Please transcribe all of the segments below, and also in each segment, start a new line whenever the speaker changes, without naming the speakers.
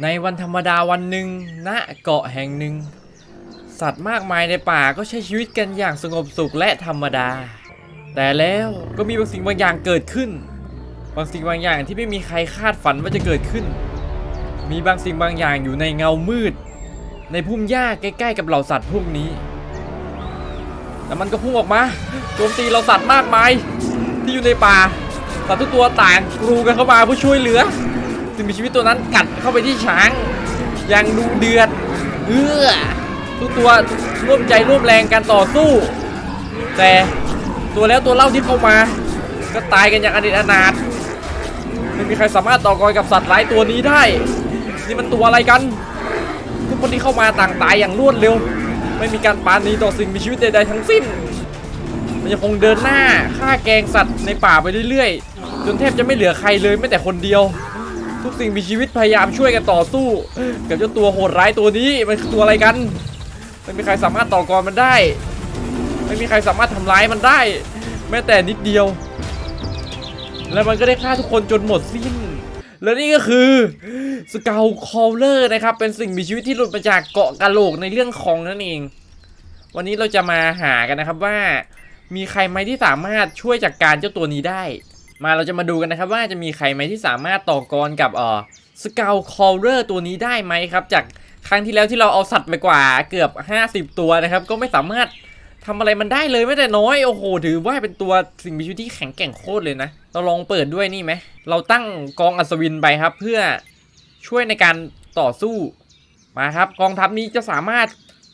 ในวันธรรมดาวันหนึ่งณเกาะแห่งหนึ่ง สัตว์มากมายในป่าก็ใช้ชีวิตกันอย่างสงบสุขและธรรมดา แต่แล้วก็มีบางสิ่งบางอย่างเกิดขึ้น บางสิ่งบางอย่างที่ไม่มีใครคาดฝันว่าจะเกิดขึ้น มีบางสิ่งบางอย่างอยู่ในเงามืด ในพุ่มหญ้าใกล้ ๆ กับเหล่าสัตว์พวกนี้แล้วมันก็พุ่งออกมาโจมตีเหล่าสัตว์มากมาย ที่อยู่ในป่าสัตว์ทุกตัวต่างกรูกันเข้ามาเพื่อช่วยเหลือ สิ่งมีชีวิตตัวนั้นกัดเข้าไปที่ช้างอย่างดูเดือดเอื้อทุกตัวร่วมใจร่วมแรงการต่อสู้ แต่ตัวแล้วตัวเล่าที่เข้ามา ก็ตายกันอย่างอเนจอนาถไม่มีใครสามารถต่อกรกับสัตว์ร้ายตัวนี้ได้ นี่มันตัวอะไรกัน ทุกคนที่เข้ามาต่างตายอย่างรวดเร็ว ไม่มีการปาณีต่อสิ่งมีชีวิตใดๆทั้งสิ้น มันยังคงเดินหน้าฆ่าแกงสัตว์ในป่าไปเรื่อยๆ จนแทบจะไม่เหลือใครเลยแม้แต่คนเดียว ทุกสิ่งมีชีวิตพยายามช่วยกันต่อสู้ กับเจ้าตัวโหดร้ายตัวนี้มันคือตัวอะไรกันไม่มีใครสามารถต่อกรมันได้ ไม่มีใครสามารถทำร้ายมันได้ แม้แต่นิดเดียว แล้วมันก็ได้ฆ่าทุกคนจนหมดสิ้น และนี่ก็คือสเกลคอลเลอร์นะครับ เป็นสิ่งมีชีวิตที่หลุดมาจากเกาะกะโหลกในเรื่องของนั่นเอง วันนี้เราจะมาหากันนะครับว่ามีใครไหมที่สามารถช่วยจัดกการเจ้าตัวนี้ได้ มาเราจะมาดูกันนะครับว่าจะมีใครไหมที่สามารถต่อกรกับเอ่อสเกลคอลเลอร์ตัวนี้ได้ไหมครับ จากครั้งที่แล้วที่เราเอาสัตว์ไปกว่าเกือบ 50 ตัวนะครับ ก็ไม่สามารถทำอะไรมันได้เลยแม้แต่น้อยโอ้โหถือว่าเป็นตัวสิ่งมีชีวิตที่แข็งแกร่งโคตรเลยนะ เราลองเปิดด้วยนี่ไหมเราตั้งกองอัศวินไปครับ เพื่อช่วยในการต่อสู้มาครับ กองทัพนี้จะสามารถ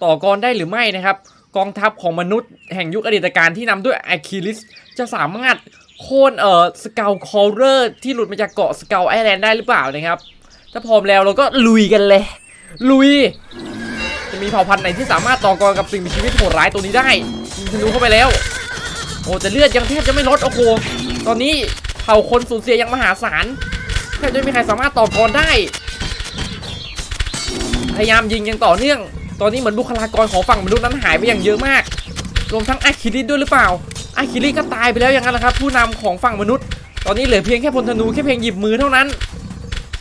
ต่อกรได้หรือไม่นะครับ กองทัพของมนุษย์แห่งยุคอดีตการที่นำด้วยอะคิลิสจะสามารถ โค่นเอ่อสเกลคอลเลอร์ที่หลุดมาจากเกาะสเกลไอแลนด์ได้หรือเปล่านะครับ ถ้าพร้อมแล้วเราก็ลุยกันเลย ลุย จะมีเผ่าพันธุ์ไหนที่สามารถต่อกรกับสิ่งมีชีวิตโหดร้ายตัวนี้ได้ยิงธนูเข้าไปแล้ว โอ้แต่เลือดยังแทบจะไม่ลดโอ้โหตอนนี้เผ่าคนสูญเสียยังมหาศาลแทบจะไม่มีใครสามารถต่อกรได้ พยายามยิงย่างต่อเนื่อง ตอนนี้เหมือนบุคลากรของฝั่งมนุษย์นั้นหายไปอย่างเยอะมากรวมทั้งอาคิริสด้วยหรือเปล่า อาคิริสก็ตายไปแล้วอย่างนั้นแหละครับ ผู้นำของฝั่งมนุษย์ ตอนนี้เหลือเพียงแค่พลธนูแค่เพียงหยิบมือเท่านั้น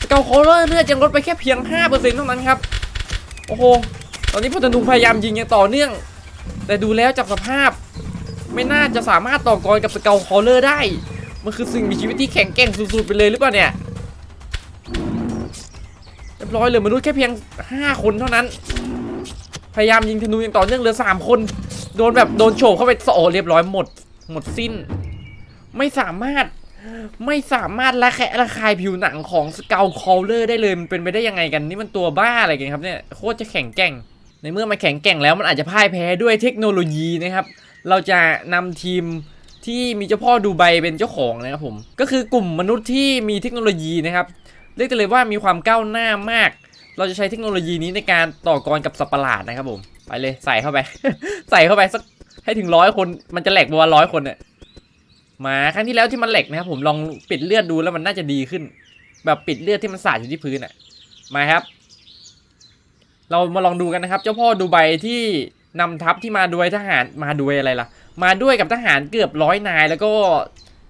เกลโคเลอร์เลือดยังลดไปแค่เพียง5%เท่านั้นครับโอ้โหตอนนี้พลธนูพยายามยิงอย่างต่อเนื่อง แต่ดูแล้วจากสภาพ ไม่น่าจะสามารถต่อกรกับสเกลคอลเลอร์ได้ มันคือสิ่งมีชีวิตที่แข็งแกร่งสุดๆไปเลยหรือเปล่าเนี่ยเรียบร้อยเหลยมนุษย์แค่เพียง 5 คนเท่านั้น พยายามยิงธนูอย่างต่อเนื่องเหลือ 3 คน โดนแบบโดนโฉบเข้าไปโอเรียบร้อยหมด หมดสิ้น ไม่สามารถไม่สามารถระแคะระคายผิวหนังของสเกลคอลเลอร์ได้เลย มันเป็นไปได้ยังไงกัน นี่มันตัวบ้าอะไรกันครับเนี่ยโคตรจะแข็งแกร่ง ในเมื่อมันแข็งแกร่งแล้วมันอาจจะพ่ายแพ้ด้วยเทคโนโลยีนะครับ เราจะนำทีมที่มีเจ้าพ่อดูไบเป็นเจ้าของนะครับผม ก็คือกลุ่มมนุษย์ที่มีเทคโนโลยีนะครับเรียกได้เลยว่ามีความก้าวหน้ามาก เราจะใช้เทคโนโลยีนี้ในการต่อกรกับสัตว์ประหลาดนะครับผมไปเลยใส่เข้าไป ใส่เข้าไปสัก ให้ถึงร้อยคนมันจะแหลกประมาณร้อยคนเนี่ยมาครั้งที่แล้วที่มันแหลกนะครับผมลองปิดเลือดดูแล้วมันน่าจะดีขึ้น แบบปิดเลือดที่มันสาดอยู่ที่พื้นอะมาครับ เรามาลองดูกันนะครับ เจ้าพ่อดูไบที่นำทัพที่มาด้วยทหารมาด้วยอะไรล่ะ มาด้วยกับทหารเกือบร้อยนาย แล้วก็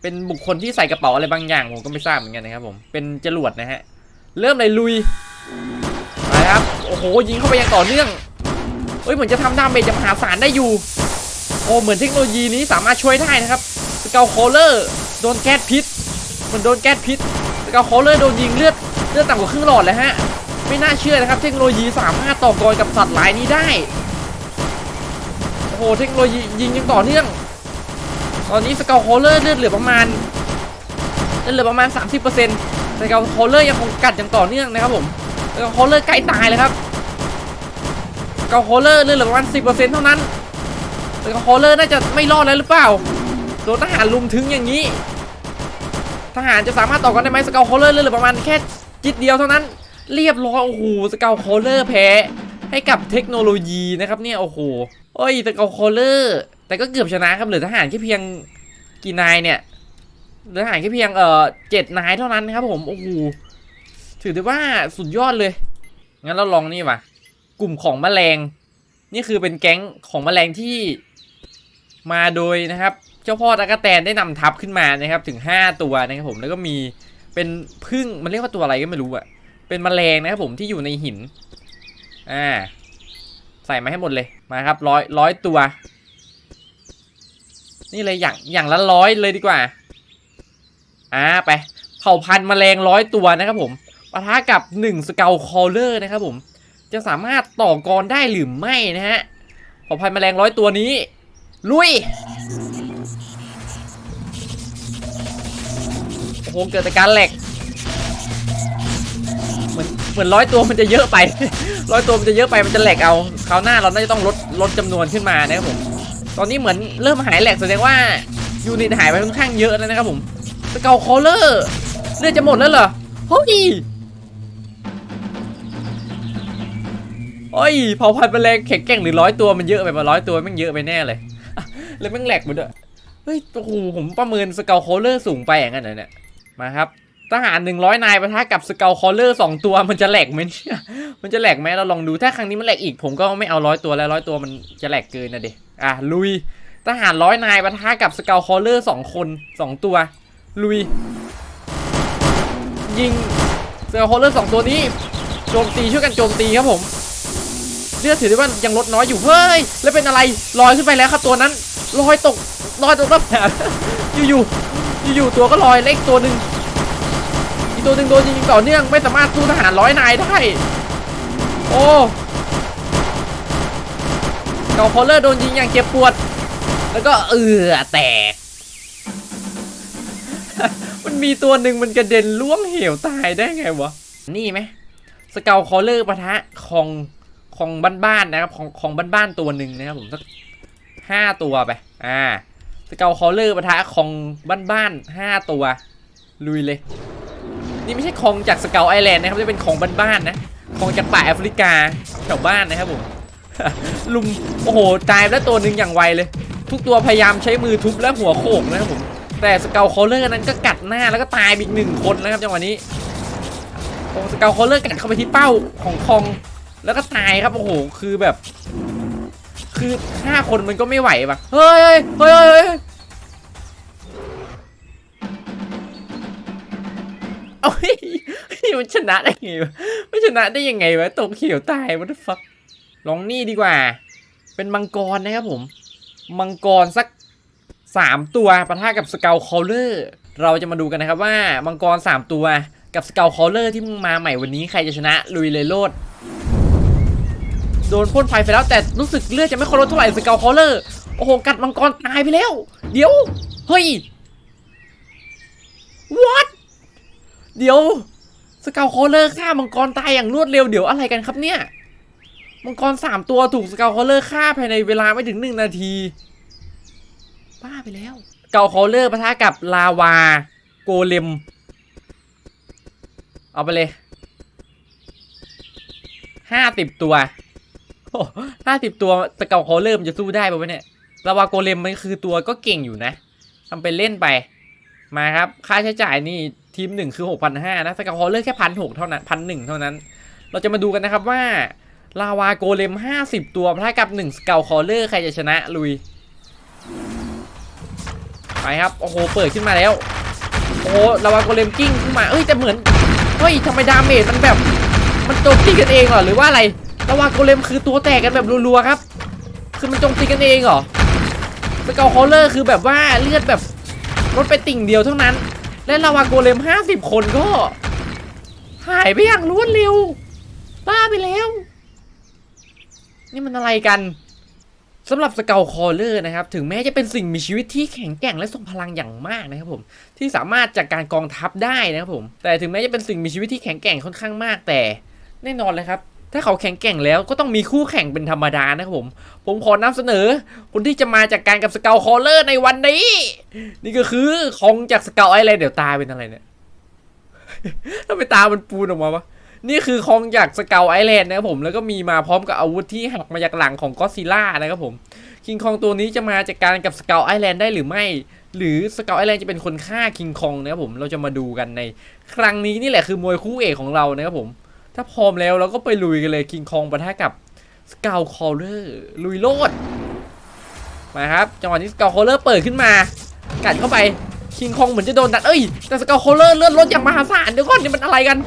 เป็นบุคคลที่ใส่กระเป๋าอะไรบางอย่างผมก็ไม่ทราบเหมือนกันนะครับผมเป็นจรวดนะฮะเริ่มเลยลุยไปครับโอ้โหยิงเข้าไปอย่างต่อเนื่องเอ้ยเหมือนจะทำดาเมจอย่างมหาศาลได้อยู่ โอ้เหมือนเทคโนโลยีนี้สามารถช่วยได้นะครับสเกลโคลเลอร์โดนแก๊สพิษเหมันโดนแก๊สพิษสเกลโคลเลอร์โดนยิงเลือดเลือดต่ำกว่าครึ่งหลอดเลยฮะไม่น่าเชื่อนะครับ เทคโนโลยีสามารถต่อกรกับสัตว์หลายนี้ได้โอ้โหเทคโนโลยียิงยังต่อเนื่อง ตอนนี้สเกลโคลเลอร์เลือดเหลือประมาณเลือดเหลือประมาณ 30%สเกลโคลเลอร์ยังคงกัดอย่างต่อเนื่องนะครับผมสเกลโคลเลอร์ใกล้ตายเลยครับสเกลโคลเลอร์เลือดเหลือประมาณ10%เท่านั้น สเกลโคลเลอร์น่าจะไม่รอดแล้วหรือเปล่าโดนทหารลุมถึงอย่างนี้ ทหารจะสามารถต่อกันได้ไหมสเกลโคลเลอร์เลือดเหลือประมาณแค่จิตเดียวเท่านั้น เรียบร้อยโอ้โหสเกลโคลเลอร์แพ้ให้กับเทคโนโลยีนะครับเนี่ยโอ้โหโอ้ยสเกลโคลเลอร์แต่ก็เกือบชนะครับเหลือทหารแค่เพียงกี่นายเนี่ยเหลือทหารแค่เพียงเอ่อเจ็ดนายเท่านั้นครับผมโอ้โหถือได้ว่าสุดยอดเลยงั้นเราลองนี่ว่ะกลุ่มของแมลง นี่คือเป็นแก๊งของแมลงที่ มาโดยนะครับ เจ้าพ่อตะกะแตนได้นำทัพขึ้นมานะครับ ถึง 5 ตัวนะครับผมแล้วก็มีเป็นพึ่งมันเรียกว่าตัวอะไรก็ไม่รู้อะเป็นแมลงนะครับผมที่อยู่ในหินอ่าใส่มาให้หมดเลยมาครับร้อยร้อยตัว นี่เลยอย่างอย่างละร้อยเลยดีกว่าอ่าไปเผ่าพันธุ์แมลงร้อยตัวนะครับผมปะทะกับ 1 สเกลคอลเลอร์นะครับผม จะสามารถต่อกรได้หรือไม่นะฮะเผ่าพันธุ์แมลงร้อยตัวนี้ ลุย โอ้โห เกิดแต่การแหลก เหมือนเหมือนร้อยตัวมันจะเยอะไป ร้อยตัวมันจะเยอะไปมันจะแหลกเอา คราวหน้าเราน่าจะต้องลดลดจำนวนขึ้นมานะครับผม ตอนนี้เหมือนเริ่มหายแหลกแสดงว่ายูนิตหายไปค่อนข้างเยอะแล้วนะครับผมสเกลคอลเลอร์เลือดจะหมดแล้วเหรอเฮ้ยโอ้ยเผ่าพันธุ์แมลงแข็งแกร่งหรือร้อยตัวมันเยอะไปมาร้อยตัวม่งเยอะไปแน่เลย แล้วแม่งแหลกหมดด้วยเฮ้ยโอ้โหผมประเมินสเกลคลเลอร์สูงไปอย่างนั้นเหรอเนี่ยมาครับทหาร100นายปะทะกับสเกลคอลเลอร์สองตัวมันจะแหลกไหมเนี่ยมันจะแหลกไหมเราลองดูถ้าครั้งนี้มันแหลกอีกผมก็ไม่เอาร้อยตัวแล้วร้อยตัวมันจะแหลกเกินนะเด็อะลุยทหารร้อยนายปะทะกับสเกลคอลเลอร์สองคนสองตัว ลุย ยิงสเกลคอลเลอร์สองตัวนี้โจมตีช่วยกันโจมตีครับผมเลือดถือได้ว่ายังลดน้อยอยู่เฮ้ยแล้วเป็นอะไรลอยขึ้นไปแล้วครับตัวนั้น ลอยตกลอยตกน้ำแข็งอยู่ๆอยู่ๆตัวก็ลอยเล็กตัวหนึ่งอีกตัวหนึ่งโดนยิงต่อเนื่องไม่สามารถสู้ทหารร้อยนายได้ โอ้เกาคอลเลอร์โดนยิงอย่างเจ็บปวด แล้วก็เอือแตก มันมีตัวหนึ่งมันกระเด็นล่วงเหวตายได้ไงวะ นี่ไหมสเกลคอลเลอร์ปะทะของของบ้านๆนะครับของของบ้านๆตัวหนึ่งนะครับผมสัก ห้าตัวไป อ่าสเกลคอลเลอร์ปะทะของบ้านๆห้าตัว ลุยเลย นี่ไม่ใช่ของจากสเกลไอแลนด์นะครับ จะเป็นของบ้านๆนะของจากป่าแอฟริกาแถวบ้านนะครับผม ลุม โอ้โหตายแล้วตัวหนึ่งอย่างไวเลย ทุกตัวพยายามใช้มือทุบและหัวโขกนะครับผม แต่สเกลคอลเลอร์นั้นก็กัดหน้าแล้วก็ตายอีกหนึ่งคนนะครับจังหวะนี้โอ้สเกลคอลเลอร์กัดเข้าไปที่เป้าของคอง แล้วก็ตายครับ โอ้โห คือแบบ คือห้าคนมันก็ไม่ไหวปะเฮ้ยเฮ้ยเฮ้ยเฮ้ยเอาเฮ้ยเฮ้ยมันชนะได้ไงวะไม่ชนะได้ยังไงวะตกเขียวตาย what the fuck ลองนี่ดีกว่า เป็นมังกรนะครับผม มังกรสักสามตัวปะทะกับสเกลคอลเลอร์เราจะมาดูกันนะครับว่ามังกรสามตัวกับสเกลคอลเลอร์ที่มึงมาใหม่วันนี้ใครจะชนะลุยเลยโลด โดนพ่นไฟไปแล้วแต่รู้สึกเลือดจะไม่ค่อยลดเท่าไหร่สเกลคอเลอร์โอ้โหกัดมังกรตายไปแล้ว เดี๋ยว เฮ้ย what เดี๋ยวสเกลคอเลอร์ฆ่ามังกรตายอย่างรวดเร็วเดี๋ยวอะไรกันครับเนี่ยมังกรสามตัวถูกสเกลคอเลอร์ฆ่าภายในเวลาไม่ถึงหนึ่งนาทีบ้าไปแล้วเกาคอเลอร์ปะทะกับลาวา โกเลมเอาไปเลยห้าสิบตัว ห้าสิบตัวสเกลคอลเลอร์มันจะสู้ได้ปะวะเนี่ยลาวาโกเลมมันคือตัวก็เก่งอยู่นะทำเป็นเล่นไป มาครับ ค่าใช้จ่ายนี่ทีมหนึ่งคือหกพันห้านะสเกลคอลเลอร์แค่พันหกเท่านั้นพันหนึ่งเท่านั้น เราจะมาดูกันนะครับว่าลาวาโกเลมห้าสิบตัวปะทะกับหนึ่งสเกลคอเลอร์ใครจะชนะลุยไปครับโอ้โหเปิดขึ้นมาแล้วโอ้โหลาวาโกเลมกิ้งขึ้นมาเอ้ยแต่เหมือนเฮ้ยทำไมดาเมจมันแบบ มันโจมตีกันเองเหรอหรือว่าอะไร ลาวาโกเลมคือตัวแตกกันแบบรัวๆครับ คือมันจมตีกันเองเหรอสเกลคอลเลอร์คือแบบว่าเลือดแบบลดไปติ่งเดียวเท่านั้น และลาวาโกเลม 50 คนก็ หายไปอย่างรวดเร็ว บ้าไปแล้ว นี่มันอะไรกันสำหรับสเกลคอลเลอร์นะครับ ถึงแม้จะเป็นสิ่งมีชีวิตที่แข็งแกร่งและทรงพลังอย่างมากนะครับผม ที่สามารถจัดการกองทัพได้นะครับผม แต่ถึงแม้จะเป็นสิ่งมีชีวิตที่แข็งแกร่งค่อนข้างมากแต่ แน่นอนเลยครับ ถ้าเขาแข็งแกร่งแล้วก็ต้องมีคู่แข่งเป็นธรรมดานะครับผม ผมขอนำเสนอคนที่จะมาจากการกับสเกลคอลเลอร์ในวันนี้ นี่ก็คือของจากสเกลไอแลนด์เดี๋ยวตาเป็นอะไรเนี่ยทำไมตามันปูนออกมาวะนี่คือของจากสเกลไอแลนด์นะครับผมแล้วก็มีมาพร้อมกับอาวุธที่หักมาจากหลังของก็ซิล่านะครับผมคิงคองตัวนี้จะมาจากการกับสเกลไอแลนด์ได้หรือไม่ หรือสเกลไอแลนด์จะเป็นคนฆ่าคิงคองนะครับผมเราจะมาดูกันใน ครั้งนี้นี่แหละคือมวยคู่เอกของเรานะครับผม ถ้าพร้อมแล้วเราก็ไปลุยกันเลยคิงคองปะทะกับสเกลคอลเลอร์ลุยโลดมาครับจังหวะนี้สเกลคอลเลอร์เปิดขึ้นมา กัดเข้าไปคิงคองเหมือนจะโดนดัดเอ้ยแต่สเกลคอลเลอร์เลื่อนรถอย่างมหาศาลเดี๋ยวก่อนนี่มันอะไรกัน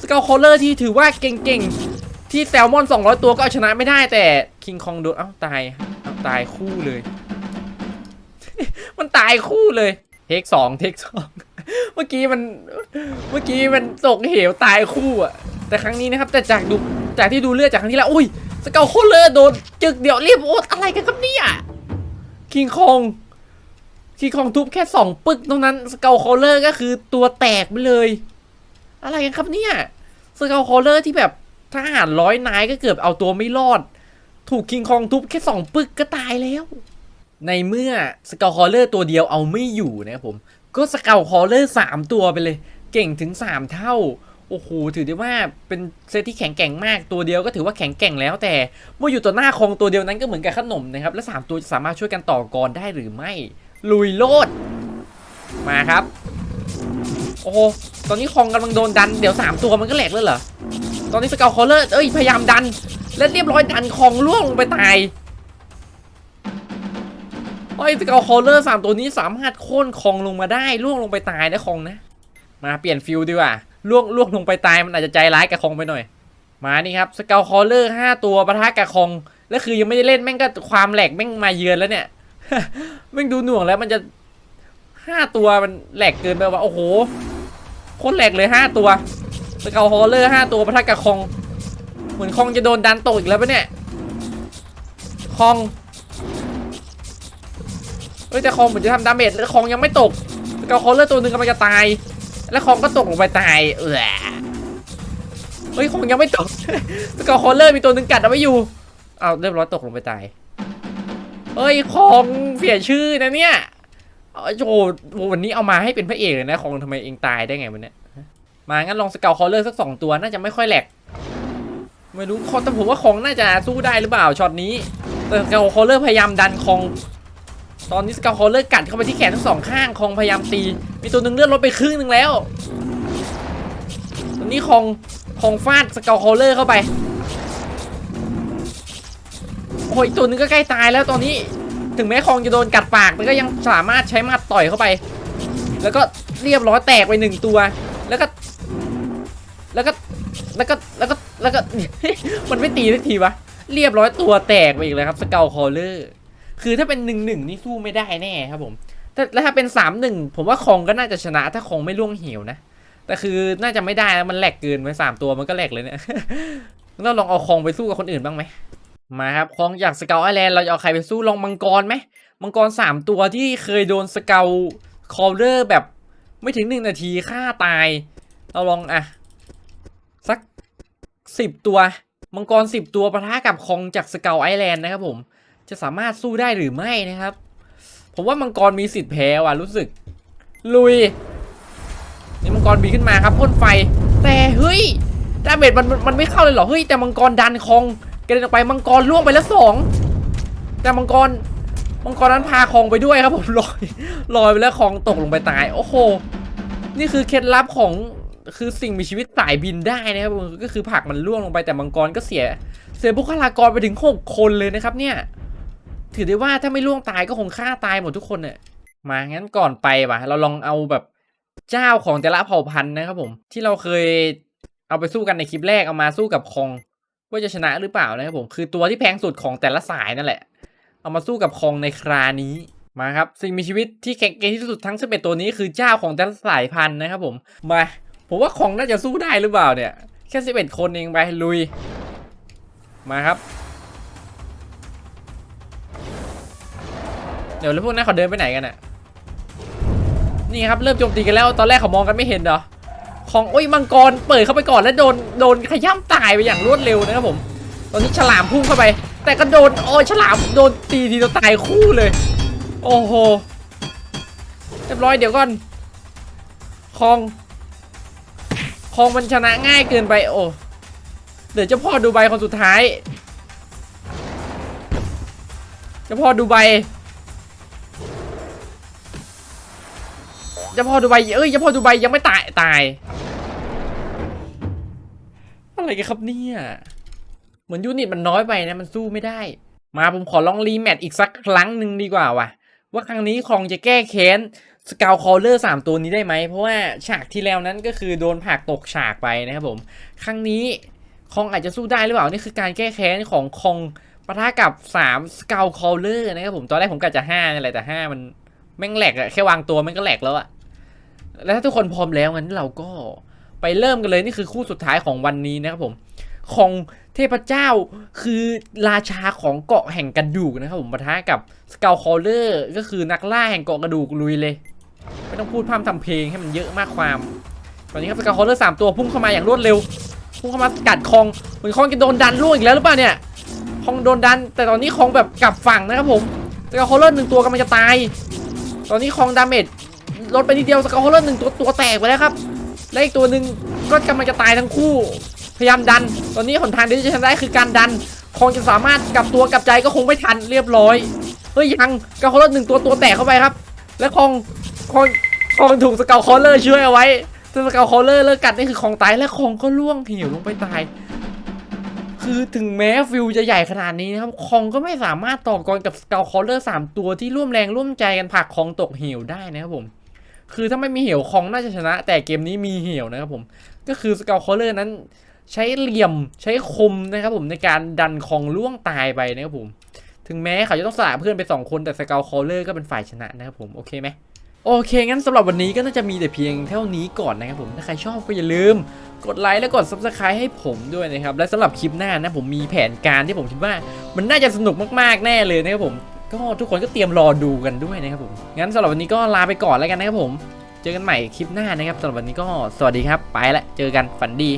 สกกลคอลเลอร์ที่ถือว่าเก่งๆ ที่แซลมอน 200 ตัวก็เอาชนะไม่ได้แต่คิงคองโดนเอ้าตายเอ้าตายคู่เลย มันตายคู่เลยเทคสองเทคสอง เมื่อกี้มัน เมื่อกี้มันตกเหวตายคู่อะ แต่ครั้งนี้นะครับ แต่จากดู จากที่ดูเลือดจากครั้งที่แล้ว อุ้ย สเกลโคลเลอร์โดนจึกเดี๋ยวรีบโอ๊ตอะไรกันครับเนี่ย คิงคอง คิงคองทุบแค่สองปึกตรงนั้น สเกลโคลเลอร์ก็คือตัวแตกไปเลย อะไรกันครับเนี่ย สเกลโคลเลอร์ที่แบบทหารร้อยนายก็เกือบเอาตัวไม่รอด ถูกคิงคองทุบแค่สองปึกก็ตายแล้วในเมื่อสเกลคอลเลอร์ตัวเดียวเอาไม่อยู่นะครับผม ก็สเกลคอเลอร์สามตัวไปเลย เก่งถึง 3 เท่า โอ้โห ถือได้ว่าเป็นเซตที่แข็งแกร่งมากตัวเดียวก็ถือว่าแข็งแกร่งแล้ว แต่เมื่ออยู่ต่อหน้าคองตัวเดียวนั้นก็เหมือนกับขนมนะครับ และ 3 ตัวจะสามารถช่วยกันต่อกรได้หรือไม่ ลุยโลด มาครับ โอ้ตอนนี้คองกำลังโดนดันเดี๋ยว 3 ตัวมันก็แหลกแล้วเหรอตอนนี้สเกลคอเลอร์เอ้ยพยายามดัน และเรียบร้อยดันคองล่วงลงไปตาย ฮ้ยสเกลคอลเลอร์สามตัวนี้สามารถโค่นคองลงมาได้ล่วงลงไปตายนะคองนะ มาเปลี่ยนฟิลดีกว่าล่วงล่วงลงไปตายมันอาจจะใจร้ายกับคองไปหน่อย มานี่ครับสเกลคอลเลอร์ห้าตัวปะทะกับคองแล้วคือยังไม่ได้เล่นแม่งก็ความแหลกแม่งมาเยือนแล้วเนี่ยแม่งดูหน่วงแล้วมันจะห้าตัวมันแหลกเกินไปว่าโอ้โหโคตรแหลกเลยห้าตัวสเกลคอลเลอร์ห้าตัวปะทะกับคอง เหมือนคองจะโดนดันตกอีกแล้วปะเนี่ยคอง เฮ้ยแต่คองเหมือนจะทำดาเมจแล้วคองยังไม่ตกเกลคอลเลอร์ตัวหนึ่งกำลังจะตาย แล้วคองก็ตกลงไปตายเออเฮ้ยคองยังไม่ตกสเกลคอลเลอร์มีตัวหนึ่งกัดเอาไว้อยู่เอาเรียบร้อยตกลงไปตายเฮ้ยคองเสียชื่อนะเนี่ยโอ้โหวันนี้เอามาให้เป็นพระเอกเลยนะคองทำไมเองตายได้ไงวันเนี้ยมางั้นลองสเกลคอเลอร์สักสองตัวน่าจะไม่ค่อยแหลกไม่รู้คอแต่ผมว่าคองน่าจะสู้ได้หรือเปล่าช็อตนี้แต่สเกลคอเลอร์พยายามดันคอง ตอนนี้สกาคอลเลอร์กัดเข้าไปที่แขนทั้งสองข้างคองพยายามตี มีตัวหนึ่งเลือดลดไปครึ่งหนึ่งแล้ว ตอนนี้คองคองฟาดสกาคอลเลอร์เข้าไป โอ้ยตัวนึงก็ใกล้ตายแล้วตอนนี้ ถึงแม้คองจะโดนกัดปากแต่ก็ยังสามารถใช้มาดต่อยเข้าไป แล้วก็เรียบร้อยแตกไปหนึ่งตัว แล้วก็ แล้วก็ แล้วก็ แล้วก็ แล้วก็ มันไม่ตีสักทีวะ เรียบร้อยตัวแตกไปอีกเลยครับสเกาคอลเลอร์ คือถ้าเป็นหนึ่งหนึ่งนี่สู้ไม่ได้แน่ครับผมแต่แล้วถ้าเป็นสามหนึ่งผมว่าคองก็น่าจะชนะถ้าคองไม่ล่วงเหวนะ แต่คือน่าจะไม่ได้นะมันแหลกเกินไปสามตัวมันก็แหลกเลยเนี่ยเราลองเอาคองไปสู้กับคนอื่นบ้างไหมมาครับคองจากสเกลไอแลนด์เราจะเอาใครไปสู้ลองมังกรไหมมังกรสามตัวที่เคยโดนสเกลคอลเลอร์แบบไม่ถึงหนึ่งนาทีฆ่าตาย เราลองอะ สักสิบตัว มังกรสิบตัวปะทะกับคองจากสเกลไอแลนด์นะครับผม จะสามารถสู้ได้หรือไม่นะครับ ผมว่ามังกรมีสิทธิ์แพ้ว่ะรู้สึก ลุยนี่มังกรบีขึ้นมาครับพ่นไฟ แต่เฮ้ยดาเมจมันมันไม่เข้าเลยเหรอเฮ้ยแต่มังกรดันคองกระเด็นออกไปมังกรล่วงไปแล้วสองแต่มังกรมังกรนั้นพาคองไปด้วยครับผมลอยลอยไปแล้วคองตกลงไปตาย โอ้โหนี่คือเคล็ดลับของคือสิ่งมีชีวิตสายบินได้นะครับก็คือผักมันล่วงลงไปแต่มังกรก็เสีย เสียบุคลากรไปถึงหกคนเลยนะครับเนี่ย ถือได้ว่าถ้าไม่ล่วงตายก็คงฆ่าตายหมดทุกคนเนี่ยมางั้นก่อนไปวะเราลองเอาแบบเจ้าของแต่ละเผ่าพันธุ์นะครับผม ที่เราเคยเอาไปสู้กันในคลิปแรกเอามาสู้กับคองว่าจะชนะหรือเปล่านะครับผมคือตัวที่แพงสุดของแต่ละสายนั่นแหละ เอามาสู้กับคองในครานี้มาครับสิ่งมีชีวิตที่แข็งแกร่งที่สุดทั้ง11ตัวนี้คือเจ้าของแต่ละสายพันธุ์นะครับผมมาผมว่าคองน่าจะสู้ได้หรือเปล่าเนี่ยแค่11คนเองไปลุยมาครับ เดี๋ยวแล้วพวกนั้นเขาเดินไปไหนกันอะนี่ครับเริ่มโจมตีกันแล้วตอนแรกเขามองกันไม่เห็นเหรอของโอ้ยมังกรเปิดเข้าไปก่อนแล้วโดนโดนขย้ำตายไปอย่างรวดเร็วนะครับผมตอนนี้ฉลามพุ่งเข้าไป แต่ก็โดนโอ้ยฉลามโดนตีทีเดียวตายคู่เลย โอ้โหเรียบร้อยเดี๋ยวก่อนคองคองมันชนะง่ายเกินไปโอ้เดี๋ยวเจ้าพ่อดูใบคนสุดท้ายเจ้าพ่อดูใบ เจ้าพ่อดูใบเอ้ยเจ้าพ่อดูใบยังไม่ตายตาย อะไรกันครับเนี่ย เหมือนยูนิตมันน้อยไปนะมันสู้ไม่ได้ มาผมขอลองรีแมตช์อีกสักครั้งหนึ่งดีกว่าว่ะ ว่าครั้งนี้คองจะแก้แค้นสกาวคอลเลอร์สามตัวนี้ได้ไหม เพราะว่าฉากที่แล้วนั้นก็คือโดนผักตกฉากไปนะครับผม ครั้งนี้คองอาจจะสู้ได้หรือเปล่า นี่คือการแก้แค้นของคองปะทะกับ3สกาวคอลเลอร์นะครับผม ตอนแรกผมกะจะ5นี่แหละแต่ 5 มันแม่งแหลกอะแค่วางตัวมันก็แหลกแล้วอะ แล้วถ้าทุกคนพร้อมแล้วงั้นเราก็ไปเริ่มกันเลยนี่คือคู่สุดท้ายของวันนี้นะครับผม ของเทพเจ้าคือราชาของเกาะแห่งกระดูกนะครับผมปะทะกับสก l คอ l เลอร์ก็คือนักล่าแห่งเกาะกระดูกลุยเลยไม่ต้องพูดพร่ำทำเพลงให้มันเยอะมากความ ตอนนี้ครับสก l คอ l เลอร์สามตัวพุ่งเข้ามาอย่างรวดเร็ว พุ่งเข้ามากัดคองเหมือนคองจะโดนดันล่วงอีกแล้วหรือเปล่าเนี่ยคองโดนดัน แต่ตอนนี้คองแบบกลับฝั่งนะครับผมสก l คอ l เลอร์หนึ่งตัวกำลังจะตาย ตอนนี้คองดาเมจ ลดไปนิดเดียวสก l คอ l เลอร์หนึ่งตัวตัวแตกไปแล้วครับ และอีกตัวหนึ่งก็กำลังจะตายทั้งคู่ พยายามดัน ตอนนี้หนทางที่จะทำได้คือการดัน คงจะสามารถกลับตัวกลับใจก็คงไม่ทันเรียบร้อย เฮ้ยยังสกาคอลเลอร์หนึ่งตัวตัวแตกเข้าไปครับ และคงคงคงถูกสเกลคอลเลอร์ช่วยเอาไว้ถ้าสเกลคอลเลอร์เลิกกัดนี่คือคงตายและคงก็ล่วงเหี่ยวลงไปตายคือถึงแม้ฟิวจะใหญ่ขนาดนี้นะครับ คองก็ไม่สามารถต่อกรกับสเกลคอลเลอร์สามตัวที่ร่วมแรงร่วมใจกันผลักคองตกเหวได้นะครับผม คือถ้าไม่มีเหี่ยวคองน่าจะชนะ แต่เกมนี้มีเหี่ยวนะครับผม ก็คือสเกลคอลเลอร์นั้น ใช้เหลี่ยมใช้คมนะครับผมในการดันคองล่วงตายไปนะครับผม ถึงแม้เขาจะต้องสละเพื่อนไปสองคนแต่สเกลคอลเลอร์ก็เป็นฝ่ายชนะนะครับผมโอเคไหมโอเค งั้นสำหรับวันนี้ก็น่าจะมีแต่เพียงเท่านี้ก่อนนะครับผม ถ้าใครชอบก็อย่าลืม กดไลค์และกด subscribe ให้ผมด้วยนะครับ และสำหรับคลิปหน้านะผมมีแผนการที่ผมคิดว่า มันน่าจะสนุกมากๆแน่เลยนะครับผม ก็ทุกคนก็เตรียมรอดูกันด้วยนะครับผม งั้นสำหรับวันนี้ก็ลาไปก่อนแล้วกันนะครับผม เจอกันใหม่คลิปหน้านะครับสำหรับวันนี้ก็สวัสดีครับ ไปละ เจอกันฝันดี